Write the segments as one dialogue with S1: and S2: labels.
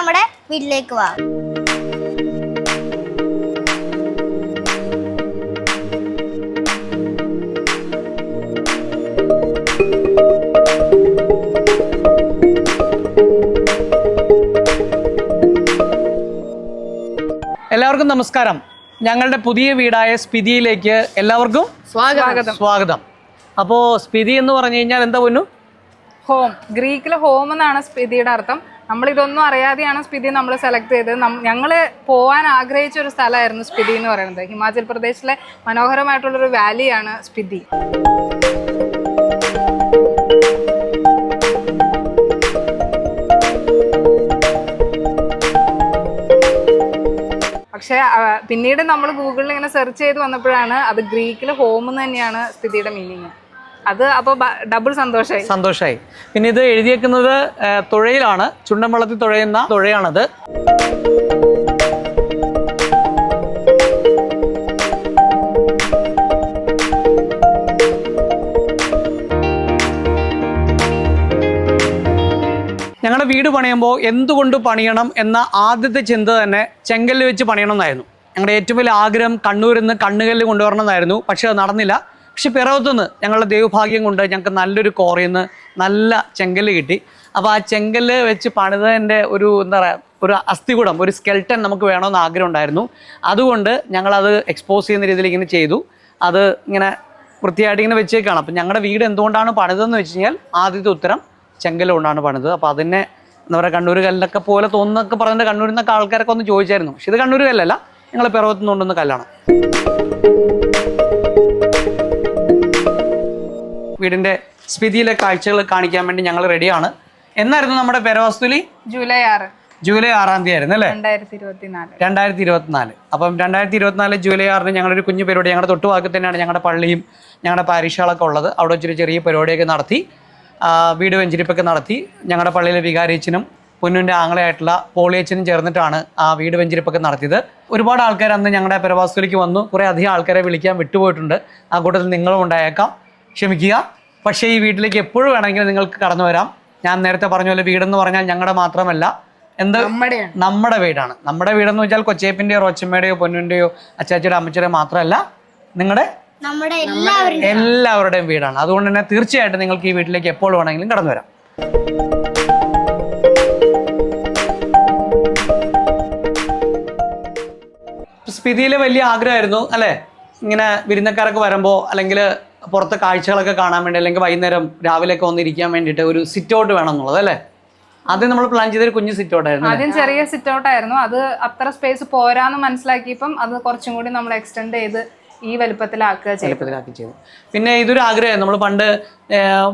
S1: നമ്മുടെ വീട്ടിലേക്ക് വാ.
S2: എല്ലാവർക്കും നമസ്കാരം. ഞങ്ങളുടെ പുതിയ വീടായ സ്പിതിയിലേക്ക് എല്ലാവർക്കും
S3: സ്വാഗതം.
S2: സ്വാഗതം. അപ്പോ സ്പിതി എന്ന് പറഞ്ഞു കഴിഞ്ഞാൽ എന്താ പൊന്നു?
S3: ഹോം. ഗ്രീക്കിലെ ഹോം എന്നാണ് സ്പിതിയുടെ അർത്ഥം. നമ്മൾ ഇതൊന്നും അറിയാതെയാണ് സ്പിതി നമ്മൾ സെലക്ട് ചെയ്തത്. ഞങ്ങൾ പോകാൻ ആഗ്രഹിച്ച ഒരു സ്ഥലമായിരുന്നു സ്പിതി എന്ന് പറയുന്നത്. ഹിമാചൽ പ്രദേശിലെ മനോഹരമായിട്ടുള്ളൊരു വാലിയാണ് സ്പിതി പക്ഷേ പിന്നീട് നമ്മൾ ഗൂഗിളിൽ ഇങ്ങനെ സെർച്ച് ചെയ്ത് വന്നപ്പോഴാണ് അത് ഗ്രീക്കിൽ ഹോം എന്ന് തന്നെയാണ് സ്ഥിതിയുടെ മീനിങ് അത് അപ്പോൾ ഡബിൾ സന്തോഷമായി
S2: സന്തോഷമായി പിന്നെ ഇത് എഴുതിയേക്കുന്നത് തുഴയിലാണ്. ചുണ്ടൻവള്ളത്തിൽ തുഴയുന്ന തുഴയാണത്. ഞങ്ങളുടെ വീട് പണിയുമ്പോൾ എന്തുകൊണ്ട് പണിയണം എന്ന ആദ്യത്തെ ചിന്ത തന്നെ ചെങ്കല്ല് വെച്ച് പണിയണം എന്നായിരുന്നു ഞങ്ങളുടെ ഏറ്റവും വലിയ ആഗ്രഹം കണ്ണൂരിൽ നിന്ന് കണ്ണുകല്ല് കൊണ്ടുവരണം എന്നായിരുന്നു പക്ഷെ അത് നടന്നില്ല. പക്ഷെ പിറവത്തുനിന്ന് ഞങ്ങളുടെ ദൈവഭാഗ്യം കൊണ്ട് ഞങ്ങൾക്ക് നല്ലൊരു കോറിയിൽ നിന്ന് നല്ല ചെങ്കൽ കിട്ടി. അപ്പോൾ ആ ചെങ്കൽ വെച്ച് പണിതതിന്റെ ഒരു എന്താ പറയുക ഒരു അസ്ഥികൂടം ഒരു സ്കെൽട്ടൻ നമുക്ക് വേണമെന്ന് ആഗ്രഹം ഉണ്ടായിരുന്നു അതുകൊണ്ട് ഞങ്ങളത് എക്സ്പോസ് ചെയ്യുന്ന രീതിയിൽ ഇങ്ങനെ ചെയ്തു. അത് ഇങ്ങനെ വൃത്തിയായിട്ട് ഇങ്ങനെ വെച്ചേക്കാണ്. അപ്പം ഞങ്ങളുടെ വീട് എന്തുകൊണ്ടാണ് പണിതെന്ന് വെച്ച് കഴിഞ്ഞാൽ ആദ്യത്തെ ഉത്തരം ചെങ്കൽ കൊണ്ടാണ് പണിതത്. അപ്പോൾ അതിനെ എന്താ പറയുക കണ്ണൂർ കല്ലൊക്കെ പോലെ തോന്നുന്നൊക്കെ പറഞ്ഞിട്ട് കണ്ണൂരിൽ നിന്നൊക്കെ ആൾക്കാരൊക്കെ ഒന്ന് ചോദിച്ചായിരുന്നു. പക്ഷെ ഇത് കണ്ണൂർ കല്ലല്ല ഞങ്ങൾ പിറവത്തുനിന്ന് കൊണ്ടുവന്ന കല്ലാണ്. വീടിന്റെ സ്പിതിയിലെ കാഴ്ചകൾ കാണിക്കാൻ വേണ്ടി ഞങ്ങൾ റെഡിയാണ്. എന്നായിരുന്നു നമ്മുടെ പെരവസ്തുലി?
S3: ജൂലൈ ആറ്.
S2: ജൂലൈ ആറാം തീയതി ആയിരുന്നു അല്ലേ?
S3: രണ്ടായിരത്തി
S2: ഇരുപത്തിനാല് അപ്പം രണ്ടായിരത്തി ഇരുപത്തിനാല് ജൂലൈ ആറിന് ഞങ്ങളൊരു കുഞ്ഞു പരിപാടി ഞങ്ങളുടെ തൊട്ടുവാക്കി തന്നെയാണ് ഞങ്ങളുടെ പള്ളിയും ഞങ്ങളുടെ പാരീഷകളൊക്കെ ഉള്ളത്. അവിടെ വെച്ചൊരു ചെറിയ പരിപാടിയൊക്കെ നടത്തി വീട് വെഞ്ചരിപ്പൊക്കെ നടത്തി ഞങ്ങളുടെ പള്ളിയിലെ വികാരിയച്ചനും പൊന്നിന്റെ ആങ്ങളയായിട്ടുള്ള പോളിയച്ചനും ചേർന്നിട്ടാണ് ആ വീട് വെഞ്ചരിപ്പൊക്കെ നടത്തിയത്. ഒരുപാട് ആൾക്കാർ അന്ന് ഞങ്ങളുടെ പെരവാസ്തുലേക്ക് വന്നു. കുറേ അധികം ആൾക്കാരെ വിളിക്കാൻ വിട്ടുപോയിട്ടുണ്ട്. ആ കൂട്ടത്തിൽ നിങ്ങളും ഉണ്ടായേക്കാം. ക്ഷമിക്കുക. പക്ഷേ ഈ വീട്ടിലേക്ക് എപ്പോഴും വേണമെങ്കിലും നിങ്ങൾക്ക് കടന്നു വരാം. ഞാൻ നേരത്തെ പറഞ്ഞ പോലെ വീടെന്ന് പറഞ്ഞാൽ ഞങ്ങളുടെ മാത്രമല്ല. എന്ത്?
S3: നമ്മുടെയാണ്.
S2: നമ്മുടെ വീടാണ്. നമ്മുടെ വീടെന്ന് വെച്ചാൽ കൊച്ചേപ്പിന്റെയോ റോച്ചമ്മയുടെയോ പൊന്നുന്റെയോ അച്ചാച്ചിയുടെ അമ്മച്ചിയുടെ മാത്രമല്ല നിങ്ങളുടെ എല്ലാവരുടെയും വീടാണ്. അതുകൊണ്ട് തന്നെ തീർച്ചയായിട്ടും നിങ്ങൾക്ക് ഈ വീട്ടിലേക്ക് എപ്പോൾ വേണമെങ്കിലും കടന്നു വരാം. സ്പിതിയിലെ വലിയ ആഗ്രഹമായിരുന്നു അല്ലേ? ഇങ്ങനെ വിരുന്നക്കാരൊക്കെ വരുമ്പോൾ അല്ലെങ്കിൽ പുറത്തെ കാഴ്ചകളൊക്കെ കാണാൻ വേണ്ടി അല്ലെങ്കിൽ വൈകുന്നേരം രാവിലെയൊക്കെ വന്നിരിക്കാൻ വേണ്ടിയിട്ട് ഒരു സിറ്റ് ഔട്ട് വേണം എന്നുള്ളത് അല്ലേ? ആദ്യം നമ്മൾ പ്ലാൻ ചെയ്തൊരു കുഞ്ഞു സിറ്റ് ഔട്ട് ആയിരുന്നു
S3: ആദ്യം ചെറിയ സിറ്റ് ഔട്ട് ആയിരുന്നു. അത് അത്ര സ്പേസ് പോരാന്ന് മനസ്സിലാക്കിയപ്പം അത് കുറച്ചും കൂടി നമ്മൾ എക്സ്റ്റെൻഡ് ചെയ്ത് ഈ വലുപ്പത്തിലാക്കുക
S2: വലുപ്പത്തിലാക്കി ചെയ്തു. പിന്നെ ഇതൊരു ആഗ്രഹം നമ്മൾ പണ്ട്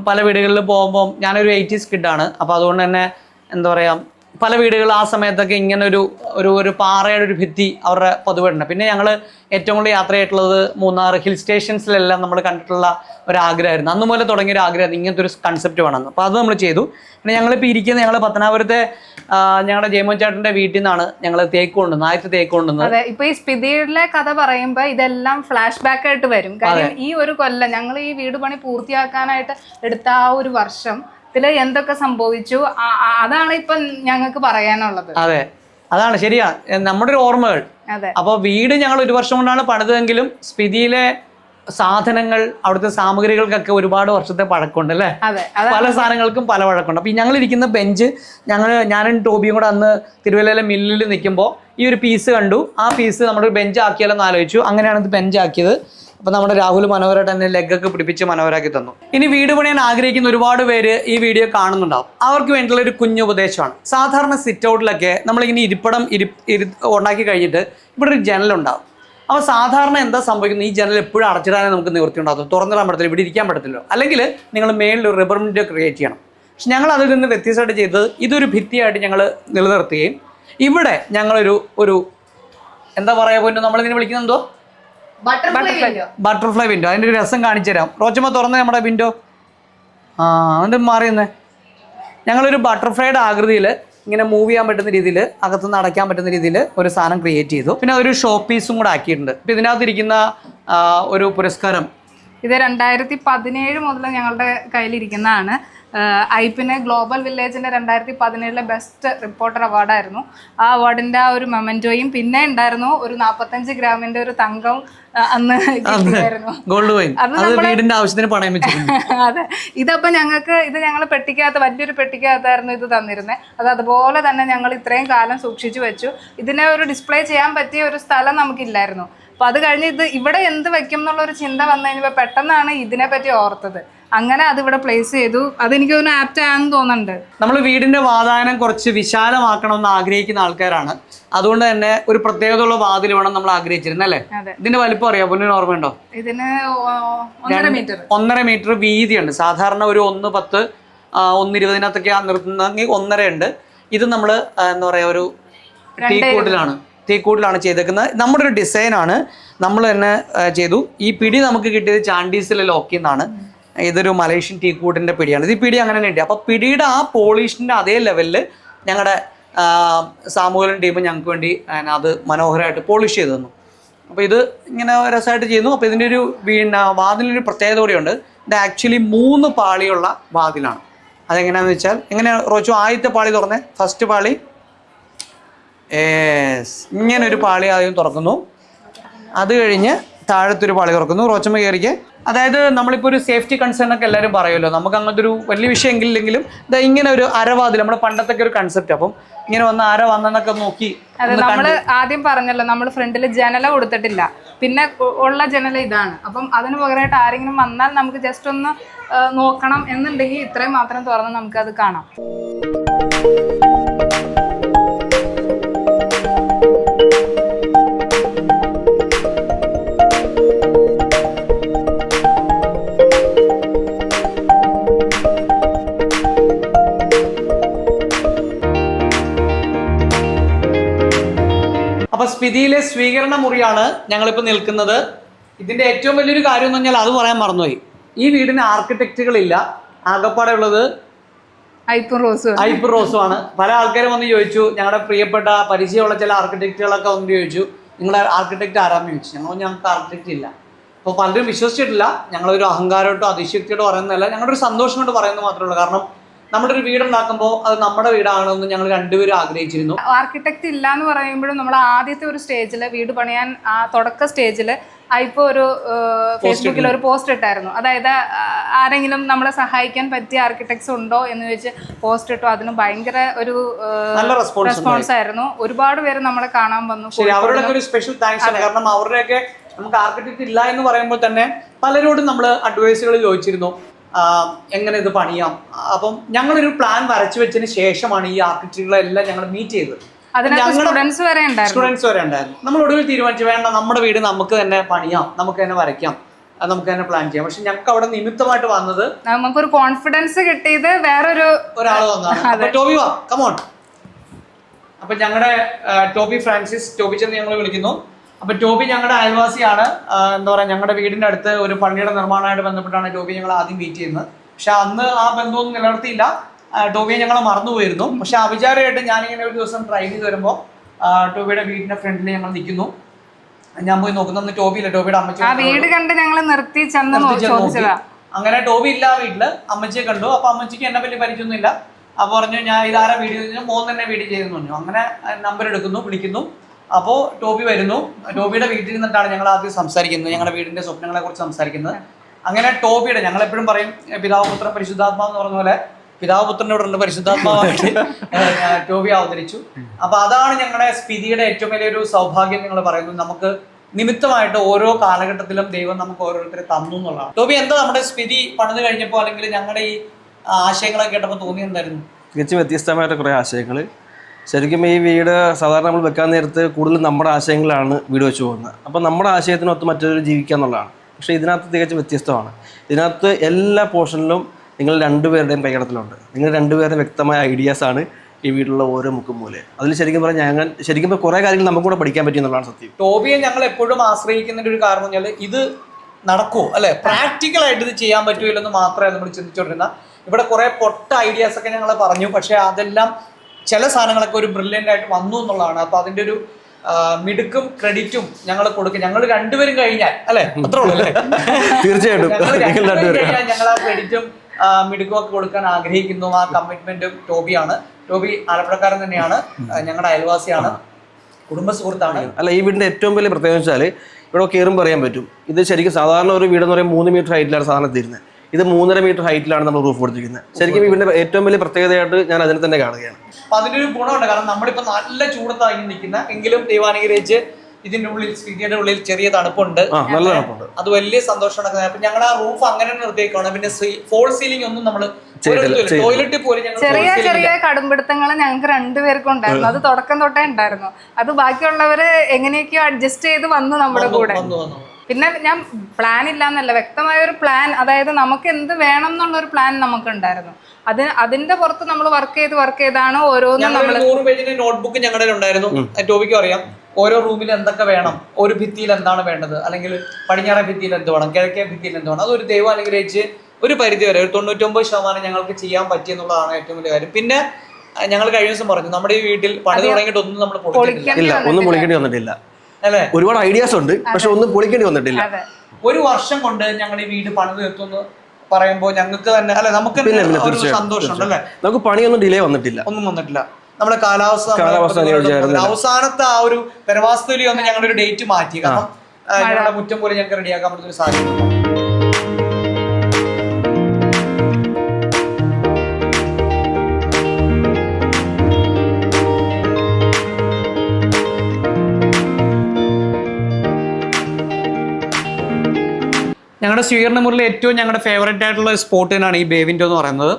S2: പല വീടുകളിൽ പോകുമ്പോൾ ഞാനൊരു എയ്റ്റീസ് കിഡാണ് അപ്പോൾ അതുകൊണ്ട് തന്നെ എന്താ പറയുക പല വീടുകൾ ആ സമയത്തൊക്കെ ഇങ്ങനെ ഒരു ഒരു ഒരു പാറയുടെ ഒരു ഭിത്തി അവരുടെ പൊതുവെയുണ്ട് പിന്നെ ഞങ്ങൾ ഏറ്റവും കൂടുതൽ യാത്ര ചെയ്തിട്ടുള്ളത് മൂന്നാർ ഹിൽ സ്റ്റേഷൻസിലെല്ലാം നമ്മൾ കണ്ടിട്ടുള്ള ഒരു ആഗ്രഹമായിരുന്നു അന്ന് മുതൽ തുടങ്ങിയ ഒരു ആഗ്രഹം ഇങ്ങനത്തെ ഒരു കൺസെപ്റ്റ് വേണമെന്ന്. അപ്പോൾ അത് നമ്മൾ ചെയ്തു. പിന്നെ ഞങ്ങളിപ്പോൾ ഇരിക്കുന്നത് ഞങ്ങൾ പത്തനാപുരത്തെ ഞങ്ങളുടെ ജയമോൻ ചേട്ടന്റെ വീട്ടിൽ നിന്നാണ് ഞങ്ങൾ തേക്ക് കൊണ്ടുവന്നത് ആദ്യത്തെ തേക്ക് കൊണ്ടുവന്നത്
S3: അതെ. ഇപ്പൊ ഈ സ്പിതിയുടെ കഥ പറയുമ്പോൾ ഇതെല്ലാം ഫ്ലാഷ് ബാക്ക് ആയിട്ട് വരും. കാരണം ഈ ഒരു കൊല്ലം ഞങ്ങൾ ഈ വീട് പണി പൂർത്തിയാക്കാനായിട്ട് എടുത്ത ആ ഒരു വർഷം ഇതിൽ എന്തൊക്കെ സംഭവിച്ചു? അതാണ് ഇപ്പൊ ഞങ്ങൾക്ക് പറയാനുള്ളത്.
S2: അതെ. അതാണ് ശരിയാ. നമ്മുടെ ഒരു ഓർമ്മകൾ. അപ്പൊ വീട് ഞങ്ങൾ ഒരു വർഷം കൊണ്ടാണ് പണിതെങ്കിലും സ്പിതിയിലെ സാധനങ്ങൾ അവിടുത്തെ സാമഗ്രികൾക്കൊക്കെ ഒരുപാട് വർഷത്തെ പഴക്കമുണ്ട് അല്ലേ? പല സാധനങ്ങൾക്കും പല വഴക്കമുണ്ട്. അപ്പൊ ഞങ്ങൾ ഇരിക്കുന്ന ബെഞ്ച് ഞങ്ങൾ ഞാനും ടോബിയും കൂടെ അന്ന് തിരുവല്ലയിലെ മില്ലിൽ നിൽക്കുമ്പോൾ ഈ ഒരു പീസ് കണ്ടു. ആ പീസ് നമ്മൾ ബെഞ്ച് ആക്കിയാലോ എന്ന് ആലോചിച്ചു. അങ്ങനെയാണ് ഇത് ബെഞ്ച് ആക്കിയത് അപ്പോൾ നമ്മുടെ രാഹുൽ മനോഹര തന്നെ ലെഗൊക്കെ പിടിപ്പിച്ച് മനോഹരാക്കി തന്നു. ഇനി വീട് പണിയാൻ ആഗ്രഹിക്കുന്ന ഒരുപാട് പേര് ഈ വീഡിയോ കാണുന്നുണ്ടാവും. അവർക്ക് വേണ്ടിയുള്ള ഒരു കുഞ്ഞു ഉപദേശമാണ്. സാധാരണ സിറ്റ് ഔട്ടിലൊക്കെ നമ്മളിങ്ങനെ ഇരിപ്പിടം ഇരി ഉണ്ടാക്കി കഴിഞ്ഞിട്ട് ഇവിടെ ഒരു ജനലുണ്ടാവും അപ്പോൾ സാധാരണ എന്താ സംഭവിക്കുന്നത്? ഈ ജനൽ എപ്പോഴും അടച്ചിടാനേ നമുക്ക് നിവൃത്തി ഉണ്ടാകും തുറന്നിടാൻ പറ്റത്തില്ല ഇവിടെ ഇരിക്കാൻ പറ്റത്തില്ലോ. അല്ലെങ്കിൽ നിങ്ങൾ മേളിൽ ഒരു റബ്ബർ ക്രിയേറ്റ് ചെയ്യണം. പക്ഷെ ഞങ്ങൾ അതിൽ നിന്ന് വ്യത്യസ്തമായിട്ട് ചെയ്തത് ഇതൊരു ഭിത്തിയായിട്ട് ഞങ്ങൾ നിലനിർത്തുകയും ഇവിടെ ഞങ്ങളൊരു ഒരു എന്താ പറയുക പോയിട്ട് നമ്മളിതിനെ വിളിക്കുന്നത് എന്തോ? ബട്ടർഫ്ലൈ വിൻഡോ അതിന്റെ ഒരു രസം കാണിച്ചു തരാം റോച്ചമ്മ തുറന്ന് നമ്മുടെ വിൻഡോ ആ എന്നിട്ട് മാറിയെന്നേ? ഞങ്ങളൊരു ബട്ടർഫ്ലൈയുടെ ആകൃതിയിൽ ഇങ്ങനെ മൂവ് ചെയ്യാൻ പറ്റുന്ന രീതിയിൽ അകത്തുനിന്ന് അടയ്ക്കാൻ പറ്റുന്ന രീതിയിൽ ഒരു സാധനം ക്രിയേറ്റ് ചെയ്തു. പിന്നെ ഒരു ഷോ പീസും കൂടെ ആക്കിയിട്ടുണ്ട്. ഇപ്പം ഇതിനകത്തിരിക്കുന്ന ഒരു പുരസ്കാരം.
S3: ഇത് രണ്ടായിരത്തി പതിനേഴ് മുതൽ ഞങ്ങളുടെ കയ്യിലിരിക്കുന്നതാണ്. ഐപ്പിന് ഗ്ലോബൽ വില്ലേജിന്റെ രണ്ടായിരത്തി പതിനേഴിലെ ബെസ്റ്റ് റിപ്പോർട്ടർ അവാർഡായിരുന്നു. ആ അവാർഡിന്റെ ആ ഒരു മെമന്റോയും പിന്നെ ഉണ്ടായിരുന്നു ഒരു നാൽപ്പത്തഞ്ച് ഗ്രാമിന്റെ ഒരു തങ്കം അന്ന്
S2: ഗോൾഡ് വീടിന്റെ ആവശ്യത്തിന് പണയം
S3: അതെ. ഇതപ്പോ ഞങ്ങൾക്ക് ഇത് ഞങ്ങൾ പെട്ടിക്കകത്ത് വലിയൊരു പെട്ടിക്കകത്തായിരുന്നു ഇത് തന്നിരുന്നത് അത് അതുപോലെ തന്നെ ഞങ്ങൾ ഇത്രയും കാലം സൂക്ഷിച്ചു വെച്ചു. ഇതിനെ ഒരു ഡിസ്പ്ലേ ചെയ്യാൻ പറ്റിയ ഒരു സ്ഥലം നമുക്കില്ലായിരുന്നു. അപ്പൊ അത് കഴിഞ്ഞ് ഇത് ഇവിടെ എന്ത് വെക്കും എന്നുള്ള ഒരു ചിന്ത വന്നു കഴിഞ്ഞപ്പോൾ പെട്ടെന്നാണ് ഇതിനെ പറ്റി ഓർത്തത്. അങ്ങനെ അത് ഇവിടെ പ്ലേസ് ചെയ്തു. അതെനിക്ക് തോന്നുന്നു ആപ്റ്റ് ആണെന്ന് തോന്നുന്നുണ്ട്.
S2: നമ്മൾ വീടിന്റെ വാതായനം കുറച്ച് വിശാലമാക്കണമെന്ന് ആഗ്രഹിക്കുന്ന ആൾക്കാരാണ്. അതുകൊണ്ട് തന്നെ ഒരു പ്രത്യേകതയുള്ള വാതിൽ വേണം നമ്മൾ ആഗ്രഹിച്ചിരുന്നത് അല്ലേ? ഇതിന്റെ വലിപ്പം അറിയാം? പൊന്നിന് ഓർമ്മയുണ്ടോ?
S3: ഇതിന് ഒന്നര മീറ്റർ.
S2: ഒന്നര മീറ്റർ വീതിയുണ്ട്. സാധാരണ ഒരു ഒന്ന് പത്ത് ആ, ഒന്ന് ഇരുപതിനകത്തൊക്കെ നിർത്തുന്നെങ്കിൽ ഒന്നര ഉണ്ട്. ഇത് നമ്മൾ എന്താ പറയാ ഒരു തീക്കൂട്ടിലാണ്. തീക്കൂട്ടിലാണ് ചെയ്തേക്കുന്നത്. നമ്മുടെ ഒരു ഡിസൈനാണ് നമ്മൾ തന്നെ ചെയ്തു. ഈ പിടി നമുക്ക് കിട്ടിയത് ചാൻഡീസിലെ ലോക്കിൽ നിന്നാണ്. ഇതൊരു മലേഷ്യൻ ടീ കൂട്ടിന്റെ പിടിയാണ്. ഇത് പിടി അങ്ങനെ തന്നെ ഉണ്ട് അപ്പോൾ പിടിയുടെ ആ പോളിഷിന്റെ അതേ ലെവലിൽ ഞങ്ങളുടെ സാമൂഹിക ടീം ഞങ്ങൾക്ക് വേണ്ടി അത് മനോഹരമായിട്ട് പോളിഷ് ചെയ്തു തന്നു. അപ്പോൾ ഇത് ഇങ്ങനെ രസമായിട്ട് ചെയ്യുന്നു. അപ്പോൾ ഇതിന്റെ ഒരു പിന്നെ വാതിലിനൊരു പ്രത്യേകത കൂടിയുണ്ട്. ഇത് ആക്ച്വലി മൂന്ന് പാളിയുള്ള വാതിലാണ്. അതെങ്ങനെയാണെന്ന് വെച്ചാൽ എങ്ങനെ റോച്ചു ആദ്യത്തെ പാളി തുറന്നേ. ഫസ്റ്റ് പാളി. ഇങ്ങനെ ഒരു പാളി ആദ്യം തുറക്കുന്നു. അത് കഴിഞ്ഞ് താഴത്തൊരു പാളി തുറക്കുന്നു റോച്ചമ്മ കയറിക്ക്. അതായത് നമ്മളിപ്പോൾ ഒരു സേഫ്റ്റി കൺസേൺ ഒക്കെ എല്ലാവരും പറയുമല്ലോ. നമുക്ക് അങ്ങനത്തെ ഒരു വലിയ വിഷയം എങ്കിലെങ്കിലും ഇതാ ഇങ്ങനെ ഒരു അരവാതിൽ നമ്മുടെ പണ്ടത്തൊക്കെ ഒരു കൺസെപ്റ്റ് അപ്പം ഇങ്ങനെ വന്ന് ആര വന്നെന്നൊക്കെ നോക്കി
S3: അതെ നമ്മൾ ആദ്യം പറഞ്ഞല്ലോ നമ്മൾ ഫ്രണ്ടിൽ ജനല കൊടുത്തിട്ടില്ല. പിന്നെ ഉള്ള ജനല ഇതാണ്. അപ്പം അതിന് പകരമായിട്ട് ആരെങ്കിലും വന്നാൽ നമുക്ക് ജസ്റ്റ് ഒന്ന് നോക്കണം എന്നുണ്ടെങ്കിൽ ഇത്രയും മാത്രം തുറന്ന് നമുക്ക് അത് കാണാം.
S2: സ്പിതിയിലെ സ്വീകരണ മുറിയാണ് ഞങ്ങളിപ്പോൾ നിൽക്കുന്നത്. ഇതിന്റെ ഏറ്റവും വലിയൊരു കാര്യം എന്ന് പറഞ്ഞാൽ അത് പറയാൻ മറന്നുപോയി. ഈ വീടിന് ആർക്കിടെക്റ്റുകളില്ല. ആകപ്പാടെ ഉള്ളത്
S3: ഐപ്പും റോസും
S2: ആണ്. പല ആൾക്കാരും വന്ന് ചോദിച്ചു. ഞങ്ങളുടെ പ്രിയപ്പെട്ട പരിചയമുള്ള ചില ആർക്കിടെക്റ്റുകളൊക്കെ വന്ന് ചോദിച്ചു. നിങ്ങളുടെ ആർക്കിടെക്റ്റ് ആരാന്ന് ചോദിച്ചു. ഞങ്ങൾ ഞങ്ങൾക്ക് ആർക്കിടെക്റ്റ് ഇല്ല. അപ്പോൾ പലരും വിശ്വസിച്ചിട്ടില്ല. ഞങ്ങളൊരു അഹങ്കാരമായിട്ടോ അതിശക്തിയോട്ടോ പറയുന്നതല്ല. ഞങ്ങളുടെ ഒരു സന്തോഷം കൊണ്ട് പറയുന്നത് മാത്രമേ ഉള്ളൂ. കാരണം നമ്മുടെ ഒരു വീടുണ്ടാക്കുമ്പോൾ അത് നമ്മുടെ വീടാണെന്ന് ഞങ്ങൾ രണ്ടുപേരും ആഗ്രഹിച്ചിരുന്നു.
S3: ആർക്കിടെക്ട് ഇല്ല എന്ന് പറയുമ്പോഴും നമ്മൾ ആദ്യത്തെ ഒരു സ്റ്റേജിൽ വീട് പണിയാൻ ആ തുടക്ക സ്റ്റേജിൽ ഇപ്പോൾ ഒരു ഫേസ്ബുക്കിൽ ഒരു പോസ്റ്റ് ഇട്ടായിരുന്നു. അതായത് ആരെങ്കിലും നമ്മളെ സഹായിക്കാൻ പറ്റിയ ആർക്കിടെക്ട്സ് ഉണ്ടോ എന്ന് ചോദിച്ച് പോസ്റ്റ് ഇട്ടു. അതിന് ഭയങ്കര ഒരു
S2: റെസ്പോൺസ്
S3: ആയിരുന്നു. ഒരുപാട് പേര് നമ്മളെ കാണാൻ വന്നു
S2: ഒരു സ്പെഷ്യൽ താങ്ക്സ് ആണ്. കാരണം അവരുടെയൊക്കെ നമുക്ക് ആർക്കിടെക്ട് ഇല്ല എന്ന് പറയുമ്പോൾ തന്നെ പലരോടും നമ്മൾ അഡ്വൈസുകൾ ചോദിച്ചിരുന്നു. എങ്ങനെ ഇത് പണിയാം? അപ്പം ഞങ്ങളൊരു പ്ലാൻ വരച്ചു വെച്ചതിന് ശേഷമാണ് ഈ ആർക്കിടെക്റ്റുകളെല്ലാം ഞങ്ങൾ മീറ്റ് ചെയ്തത്.
S3: സ്റ്റുഡൻസ് വരെ ഉണ്ടായിരുന്നു.
S2: സ്റ്റുഡൻസ് വരെ ഉണ്ടായിരുന്നു. നമ്മൾ ഒടുവിൽ തീരുമാനിച്ചു വേണ്ട നമ്മുടെ വീട് നമുക്ക് തന്നെ പണിയാം നമുക്ക് തന്നെ വരയ്ക്കാം അത് നമുക്ക് തന്നെ പ്ലാൻ ചെയ്യാം. പക്ഷെ ഞങ്ങൾക്ക് അവിടെ നിമിത്തമായിട്ട് വന്നത്
S3: നമുക്കൊരു കോൺഫിഡൻസ് കിട്ടിയത് വേറൊരു
S2: ഒരാൾ വന്നതാണ്. ടോബി വാ കമോൺ അപ്പൊ ഞങ്ങളുടെ ടോബി ഫ്രാൻസിസ് ടോബി ചെന്ന് ഞങ്ങൾ വിളിക്കുന്നു. അപ്പൊ ടോബി ഞങ്ങളുടെ അയൽവാസിയാണ്. എന്താ പറയാ ഞങ്ങളുടെ വീടിന്റെ അടുത്ത് ഒരു പള്ളിയുടെ നിർമ്മാണമായിട്ട് ബന്ധപ്പെട്ടാണ് ടോബി ഞങ്ങൾ ആദ്യം മീറ്റ് ചെയ്യുന്നത്. പക്ഷെ അന്ന് ആ ബന്ധമൊന്നും നിലനിർത്തിയില്ല. ടോബിയെ ഞങ്ങൾ മറന്നുപോയിരുന്നു. പക്ഷെ അവിചാരമായിട്ട് ഞാനിങ്ങനെ ഒരു ദിവസം ഡ്രൈവ് ചെയ്ത് വരുമ്പോൾ ടോബിയുടെ വീടിന്റെ ഫ്രണ്ടിൽ ഞങ്ങൾ നിൽക്കുന്നു. ഞാൻ പോയി നോക്കുന്നു. ടോബി ടോബിയില്ല ടോബിയുടെ അമ്മച്ചി
S3: വീട് കണ്ട് ഞങ്ങൾ നിർത്തി ചെന്ന്
S2: അങ്ങനെ ടോബി ഇല്ല ആ വീട്ടിൽ അമ്മച്ചിയെ കണ്ടു. അപ്പൊ അമ്മച്ചിക്ക് എന്നെ വലിയ പരിചയമൊന്നുമില്ല അപ്പൊ പറഞ്ഞു ഞാൻ ഇതാരാ വീഡിയോ മോൻ തന്നെ വീഡിയോ ചെയ്തെന്ന് പറഞ്ഞു. അങ്ങനെ നമ്പർ എടുക്കുന്നു വിളിക്കുന്നു. അപ്പോൾ ടോബി വരുന്നു. ടോബിയുടെ വീട്ടിൽ നിന്നിട്ടാണ് ഞങ്ങൾ ആദ്യം സംസാരിക്കുന്നത്. ഞങ്ങളുടെ വീടിന്റെ സ്വപ്നങ്ങളെ കുറിച്ച് സംസാരിക്കുന്നത്. അങ്ങനെ ടോബിയുടെ ഞങ്ങൾ എപ്പോഴും പറയും പിതാവ് പുത്രൻ പരിശുദ്ധാത്മാവ് എന്ന് പറഞ്ഞ പോലെ പിതാവ് ഇവിടെ പരിശുദ്ധാത്മാവായിട്ട് ടോബി അവതരിച്ചു. അപ്പൊ അതാണ് ഞങ്ങളുടെ സ്പിതിയുടെ ഏറ്റവും വലിയൊരു സൗഭാഗ്യം നിങ്ങൾ പറയുന്നു. നമുക്ക് നിമിത്തമായിട്ട് ഓരോ കാലഘട്ടത്തിലും ദൈവം നമുക്ക് ഓരോരുത്തരെ തന്നു എന്നുള്ളതാണ്. ടോബി എന്താ നമ്മുടെ സ്പിതി പണിത് കഴിഞ്ഞപ്പോൾ അല്ലെങ്കിൽ ഞങ്ങളുടെ ഈ ആശയങ്ങളൊക്കെ കേട്ടപ്പോൾ തോന്നി എന്തായിരുന്നു?
S4: തികച്ചും വ്യത്യസ്തമായിട്ട് കുറെ ആശയങ്ങൾ ശരിക്കും ഈ വീട് സാധാരണ നമ്മൾ വെക്കാൻ നേരത്ത് കൂടുതൽ നമ്മുടെ ആശയങ്ങളാണ് വീട് വെച്ച് പോകുന്നത്. അപ്പോൾ നമ്മുടെ ആശയത്തിനൊത്ത് മറ്റൊരു ജീവിക്കുക എന്നുള്ളതാണ്. പക്ഷേ ഇതിനകത്ത് തികച്ചും വ്യത്യസ്തമാണ്. ഇതിനകത്ത് എല്ലാ പോർഷനിലും നിങ്ങൾ രണ്ടുപേരുടെയും കൈകടത്തിലുണ്ട്. നിങ്ങൾ രണ്ടുപേരുടെ വ്യക്തമായ ഐഡിയാസാണ് ഈ വീട്ടിലുള്ള ഓരോ മുക്കും മൂലെ അതിൽ ശരിക്കും പറഞ്ഞാൽ ഞങ്ങൾ ശരിക്കും കുറേ കാര്യങ്ങൾ നമുക്ക് കൂടെ പഠിക്കാൻ പറ്റി എന്നുള്ളതാണ് സത്യം.
S2: ടോബിയെ ഞങ്ങൾ എപ്പോഴും ആശ്രയിക്കുന്നതിന്റെ ഒരു കാരണം പറഞ്ഞാൽ ഇത് നടക്കുമോ അല്ലേ? പ്രാക്ടിക്കൽ ആയിട്ട് ഇത് ചെയ്യാൻ പറ്റുമല്ലെന്ന് മാത്രമേ നമ്മൾ ചിന്തിച്ചുകൊണ്ടിരുന്ന. ഇവിടെ കുറേ പൊട്ട ഐഡിയാസ് ഒക്കെ ഞങ്ങൾ പറഞ്ഞു. പക്ഷേ അതെല്ലാം ചില സാധനങ്ങളൊക്കെ ഒരു ബ്രില്യന്റ് ആയിട്ട് വന്നു എന്നുള്ളതാണ്. അപ്പൊ അതിന്റെ ഒരു മിടുക്കും ക്രെഡിറ്റും ഞങ്ങൾ കൊടുക്കും. ഞങ്ങൾ രണ്ടുപേരും കഴിഞ്ഞാൽ അല്ലെ? അത്രേ ഉള്ളൂ അല്ലേ?
S4: തീർച്ചയായിട്ടും.
S2: ഞങ്ങൾ ആ ക്രെഡിറ്റും മിടുക്കും ഒക്കെ കൊടുക്കാൻ ആഗ്രഹിക്കുന്നു. ആ കമ്മിറ്റ്മെന്റും ടോബിയാണ്. ടോബി ആലപ്പുഴക്കാരൻ തന്നെയാണ്. ഞങ്ങളുടെ അയൽവാസിയാണ്. കുടുംബ സുഹൃത്താണ്
S4: അല്ല ഈ വീടിന്റെ ഏറ്റവും വലിയ പ്രത്യേകത വെച്ചാൽ ഇവിടെ കയറുമ്പോൾ അറിയാൻ പറ്റും. ഇത് ശരിക്കും സാധാരണ ഒരു വീടെന്ന് എന്ന് പറയുമ്പോൾ മൂന്ന് മീറ്റർ ഹൈറ്റിലാണ് സാധനം തീരുന്നത് ഇത് മൂന്നര മീറ്റർ ഹൈറ്റിലാണ് നമ്മൾ റൂഫ് കൊടുത്തിരിക്കുന്നത് ശരിക്കും ഇതിന്റെ ഏറ്റവും വലിയ പ്രത്യേകതയായിട്ട് ഞാൻ അതിനെ തന്നെ കാണുകയാണ്.
S2: അപ്പൊ അതിനൊരു ഗുണമുണ്ട്. കാരണം നമ്മളിപ്പോ നല്ല ചൂടത്തായി നിൽക്കുന്ന എങ്കിലും ദൈവാനുഗ്രഹിച്ച് ഇതിന്റെ ഉള്ളിൽ സ്വിഗ്ഗിയുടെ ഉള്ളിൽ ചെറിയ തണുപ്പുണ്ട്.
S4: നല്ല തണുപ്പുണ്ട്.
S2: അത് വലിയ സന്തോഷമാണ്. അപ്പൊ ഞങ്ങൾ ആ റൂഫ് അങ്ങനെ നിർത്തിയേക്കാണ് പിന്നെ ഫോൾ സീലിംഗ് ഒന്നും നമ്മൾ പോലും
S3: ചെറിയ ചെറിയ കടുംപിടുത്തങ്ങൾ ഞങ്ങൾക്ക് രണ്ടുപേർക്കും ഉണ്ടായിരുന്നു. അത് തുടക്കം തൊട്ടേ ഉണ്ടായിരുന്നു. അത് ബാക്കിയുള്ളവര് എങ്ങനെയൊക്കെയോ അഡ്ജസ്റ്റ് ചെയ്ത് വന്നു നമ്മുടെ കൂടെ. പിന്നെ ഞാൻ പ്ലാൻ ഇല്ല എന്നല്ല വ്യക്തമായ ഒരു പ്ലാൻ അതായത് നമുക്ക് എന്ത് വേണം എന്നുള്ള ഒരു പ്ലാൻ നമുക്ക് ഉണ്ടായിരുന്നു അത് അതിന്റെ പുറത്ത് നമ്മൾ വർക്ക് ചെയ്ത് വർക്ക് ചെയ്താണ് ഓരോന്നും നമ്മൾ
S2: നൂറ് പേജിന്റെ നോട്ട്ബുക്ക് ഞങ്ങളുടെ ഉണ്ടായിരുന്നു ടോബിക്കും അറിയാം. ഓരോ റൂമിൽ എന്തൊക്കെ വേണം ഒരു ഭിത്തിയിൽ എന്താണ് വേണ്ടത് അല്ലെങ്കിൽ പടിഞ്ഞാറ ഭിത്തിയിൽ എന്ത് വേണം കിഴക്കേ ഭിത്തിയിൽ എന്ത് വേണം അതൊരു ദൈവം അനുഗ്രഹിച്ച് ഒരു പരിധി വരെ ഒരു തൊണ്ണൂറ്റൊമ്പത് ശതമാനം ഞങ്ങൾക്ക് ചെയ്യാൻ പറ്റിയെന്നുള്ളതാണ് ഏറ്റവും വലിയ കാര്യം. പിന്നെ ഞങ്ങൾ കഴിഞ്ഞ ദിവസം പറഞ്ഞു നമ്മുടെ ഈ വീട്ടിൽ പണി തുടങ്ങിയിട്ട് ഒന്നും നമ്മൾ
S3: പൊളിക്കേണ്ടി
S4: ഒന്നും പൊളിക്കേണ്ടി വന്നിട്ടില്ല. ഒരുപാട് ഐഡിയാസ് ഉണ്ട് പക്ഷെ ഒന്നും പൊളിക്കേണ്ടി വന്നിട്ടില്ല.
S2: ഒരു വർഷം കൊണ്ട് ഞങ്ങൾ ഈ വീട് പണിത് തീർത്തു പറയുമ്പോൾ ഞങ്ങൾക്ക് തന്നെ അല്ലെ? നമുക്ക് സന്തോഷമുണ്ട് അല്ലേ?
S4: നമുക്ക് പണിയൊന്നും ഡിലേ വന്നിട്ടില്ല.
S2: ഒന്നും വന്നിട്ടില്ല. നമ്മുടെ കാലാവസ്ഥ അവസാനത്തെ ആ ഒരു പെരവാസ്തുലി ഒന്ന് ഞങ്ങളുടെ ഒരു ഡേറ്റ് മാറ്റി. കാരണം ഞങ്ങളുടെ മുറ്റം പോലെ ഞങ്ങൾക്ക് റെഡിയാക്കാൻ പറ്റുന്ന ഒരു സാഹചര്യം. ഞങ്ങളുടെ സ്വീകരണ മുറിയിൽ ഏറ്റവും ഞങ്ങളുടെ ഫേവറേറ്റ് ആയിട്ടുള്ള സ്പോട്ട് തന്നെയാണ് ഈ ബേവിന്റെ എന്ന് പറയുന്നത്.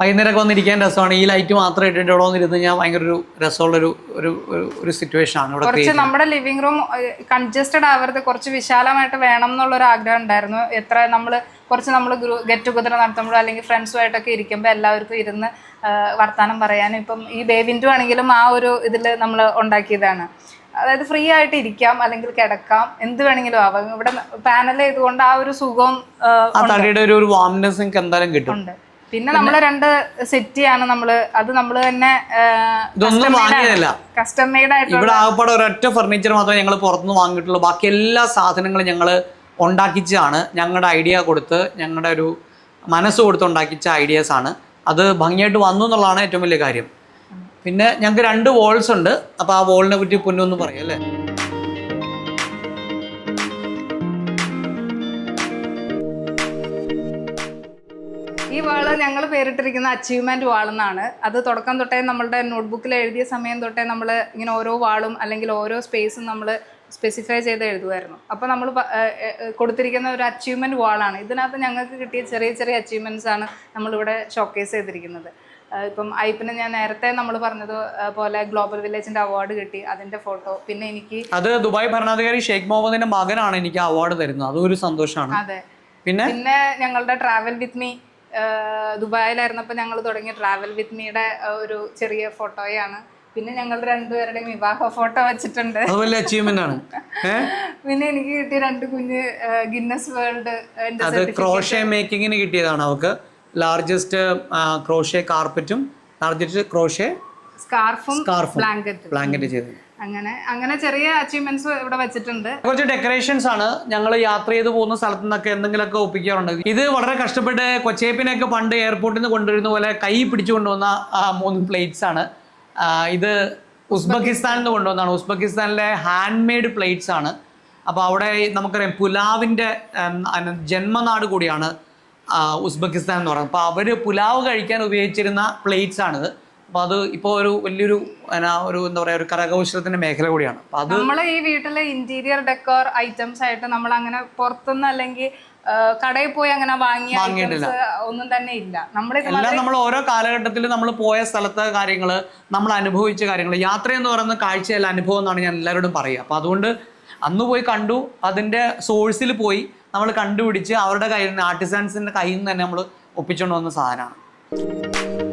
S2: വൈകുന്നേരമൊക്കെ വന്നിരിക്കാൻ രസമാണ്. ഈ ലൈറ്റ് മാത്രം ഇട്ടിട്ട് ഇവിടെ വന്നിരുന്ന് കഴിഞ്ഞാൽ ഭയങ്കര ഒരു രസമുള്ളൊരു ഒരു ഒരു ഒരു സിറ്റുവേഷൻ ആണ് ഇവിടെ
S3: കുറച്ച് നമ്മുടെ ലിവിംഗ് റൂം കൺജസ്റ്റഡ് ആവരുത്. കുറച്ച് വിശാലമായിട്ട് വേണം എന്നുള്ളൊരു ആഗ്രഹം ഉണ്ടായിരുന്നു. എത്ര നമ്മൾ കുറച്ച് നമ്മൾ ഗെറ്റ് ടുഗദർ നടത്തുമ്പോഴോ അല്ലെങ്കിൽ ഫ്രണ്ട്സുമായിട്ടൊക്കെ ഇരിക്കുമ്പോൾ എല്ലാവർക്കും ഇരുന്ന് വർത്തമാനം വർത്താനം പറയാനും ഇപ്പം ഈ ബേബിന്റു ആണെങ്കിലും ആ ഒരു ഇതിൽ നമ്മൾ ഉണ്ടാക്കിയതാണ്. അതായത് ഫ്രീ ആയിട്ട് ഇരിക്കാം അല്ലെങ്കിൽ കിടക്കാം. എന്ത് വേണമെങ്കിലും ആവാം. ഇവിടെ പാനൽ ചെയ്തുകൊണ്ട് ആ ഒരു സുഖവും ആ,
S2: ആ തടിയുടെ ഒരു ഒരു വാംനെസ് നിങ്ങൾക്ക് എന്തായാലും കിട്ടും.
S3: ഉണ്ട്. പിന്നെ നമ്മൾ രണ്ട് സെറ്റ് ആണ് നമ്മൾ. അത് നമ്മൾ തന്നെ
S2: ഇതൊന്നും വാങ്ങിയതല്ല.
S3: കസ്റ്റം മെയ്ഡ് ആയിട്ടുള്ള
S2: ഇവിടെ ആകപ്പാടെ ഒരൊറ്റ ഫർണിച്ചർ മാത്രമേ ഞങ്ങൾ പുറത്തുനിന്ന് വാങ്ങിയിട്ടുള്ളൂ. ബാക്കി എല്ലാ സാധനങ്ങളും ഞങ്ങൾ ഉണ്ടാക്കിച്ചാണ് ഞങ്ങളുടെ ഐഡിയ കൊടുത്ത് ഞങ്ങളുടെ ഒരു മനസ്സ് കൊടുത്ത് ഉണ്ടാക്കിച്ച ഐഡിയാസ് ആണ്. അത് ഭംഗിയായിട്ട് വന്നു എന്നുള്ളതാണ് ഏറ്റവും വലിയ കാര്യം. പിന്നെ ഞങ്ങൾക്ക് രണ്ട് വോൾസ് ഉണ്ട്. അപ്പോൾ ആ വോളിനെ പറ്റി പൊന്നൊന്ന് പറയാം അല്ലേ?
S3: ഈ വാൾ ഞങ്ങൾ പേരിട്ടിരിക്കുന്ന അച്ചീവ്മെന്റ് വാൾ എന്നാണ്. അത് തുടക്കം തൊട്ടേ നമ്മളുടെ നോട്ട്ബുക്കിൽ എഴുതിയ സമയം തൊട്ടേ നമ്മൾ ഇങ്ങനെ ഓരോ വാളും അല്ലെങ്കിൽ ഓരോ സ്പേസും നമ്മൾ സ്പെസിഫൈ ചെയ്ത് എഴുതുമായിരുന്നു അപ്പോൾ നമ്മൾ കൊടുത്തിരിക്കുന്ന ഒരു അച്ചീവ്മെന്റ് വാളാണ് ഇതിനകത്ത് ഞങ്ങൾക്ക് കിട്ടിയ ചെറിയ ചെറിയ അച്ചീവ്മെന്റ്സ് ആണ് നമ്മളിവിടെ ഷോക്കേസ് ചെയ്തിരിക്കുന്നത്. ഇപ്പം ഐപ്പിന് ഞാൻ നേരത്തെ നമ്മൾ പറഞ്ഞത് പോലെ ഗ്ലോബൽ വില്ലേജിന്റെ അവാർഡ് കിട്ടി അതിന്റെ ഫോട്ടോ പിന്നെ എനിക്ക്
S2: അത് ദുബായ് ഭരണാധികാരി ഷെയ്ഖ് മുഹമ്മദിന്റെ മകനാണ് എനിക്ക് അവാർഡ് തരുന്നത്. അതൊരു സന്തോഷമാണ്
S3: അതെ.
S2: പിന്നെ?
S3: പിന്നെ ഞങ്ങളുടെ ട്രാവൽ വിത്ത് മീ ദുബായിലായിരുന്നപ്പോൾ ഞങ്ങൾ തുടങ്ങിയ ട്രാവൽ വിത്ത് മീയുടെ ഒരു ചെറിയ ഫോട്ടോയാണ് പിന്നെ ഞങ്ങൾ രണ്ടുപേരുടെയും വിവാഹ ഫോട്ടോ വെച്ചിട്ടുണ്ട്.
S2: അച്ചീവ്മെന്റ് ആണ്.
S3: പിന്നെ എനിക്ക് കിട്ടിയ രണ്ട് കുഞ്ഞ് ഗിന്നസ് വേൾഡ്
S2: ക്രോഷേ മേക്കിങ്ങിന് കിട്ടിയതാണ് അവർക്ക് ലാർജസ്റ്റ് ക്രോഷേ കാർപ്പറ്റും ലാർജസ്റ്റ് ക്രോഷേ
S3: സ്കാർഫും ബ്ലാങ്കറ്റും
S2: ബ്ലാങ്കറ്റ് ചെയ്തത്.
S3: അങ്ങനെ അങ്ങനെ ചെറിയ അച്ചീവ്മെന്റ്സ് ഇവിടെ വെച്ചിട്ടുണ്ട്.
S2: കുറച്ച് ഡെക്കറേഷൻസ് ആണ് ഞങ്ങൾ യാത്ര ചെയ്ത് പോകുന്ന സ്ഥലത്തു നിന്നൊക്കെ എന്തെങ്കിലുമൊക്കെ ഒപ്പിക്കാറുണ്ട്. ഇത് വളരെ കഷ്ടപ്പെട്ട് കൊച്ചേപ്പിനെയൊക്കെ പണ്ട് എയർപോർട്ടിൽ നിന്ന് കൊണ്ടുവരുന്ന പോലെ കൈ പിടിച്ചു കൊണ്ടുവന്ന മൂന്ന് പ്ലേറ്റ്സ് ആണ്. ഇത് ഉസ്ബെക്കിസ്ഥാനിൽ നിന്ന് കൊണ്ടുവന്നതാണ്. ഉസ്ബെക്കിസ്ഥാനിലെ ഹാൻഡ് മെയ്ഡ് പ്ലേറ്റ്സ് ആണ്. അപ്പോൾ അവിടെ നമുക്കറിയാം പുലാവിന്റെ ജന്മനാട് കൂടിയാണ്. ഉസ്ബെക്കിസ്ഥാൻ എന്ന് പറയുന്നത്. അപ്പോൾ അവർ പുലാവ് കഴിക്കാൻ ഉപയോഗിച്ചിരുന്ന പ്ലേറ്റ്സ് ആണിത്. അപ്പോൾ അത് ഇപ്പോൾ ഒരു വലിയൊരു എന്നാ, ഒരു എന്താ പറയുക ഒരു കരകൗശലത്തിന്റെ മേഖല കൂടിയാണ്. അപ്പോൾ അത്
S3: നമ്മൾ ഈ വീട്ടിലെ ഇന്റീരിയർ ഡെക്കോർ ഐറ്റംസ് ആയിട്ട് നമ്മൾ അങ്ങനെ പുറത്തുനിന്ന് അല്ലെങ്കിൽ കടയിൽ പോയി അങ്ങനെ വാങ്ങിയ ഒന്നും തന്നെ ഇല്ല. നമ്മളിത്
S2: എല്ലാം നമ്മൾ ഓരോ കാലഘട്ടത്തിൽ നമ്മൾ പോയ സ്ഥലത്തെ കാര്യങ്ങൾ നമ്മൾ അനുഭവിച്ച കാര്യങ്ങൾ യാത്ര എന്ന് പറയുന്ന കാഴ്ചയല്ല അനുഭവം എന്നാണ് ഞാൻ എല്ലാവരോടും പറയുക അപ്പോൾ അതുകൊണ്ട് അന്ന് പോയി കണ്ടു അതിന്റെ സോഴ്സിൽ പോയി. നമ്മൾ കണ്ടുപിടിച്ച് അവരുടെ കയ്യിൽ നിന്ന് ആർട്ടിസാൻസിന്റെ കയ്യിൽ നിന്ന് തന്നെ നമ്മൾ ഒപ്പിച്ചുകൊണ്ട് വന്ന സാധനമാണ്.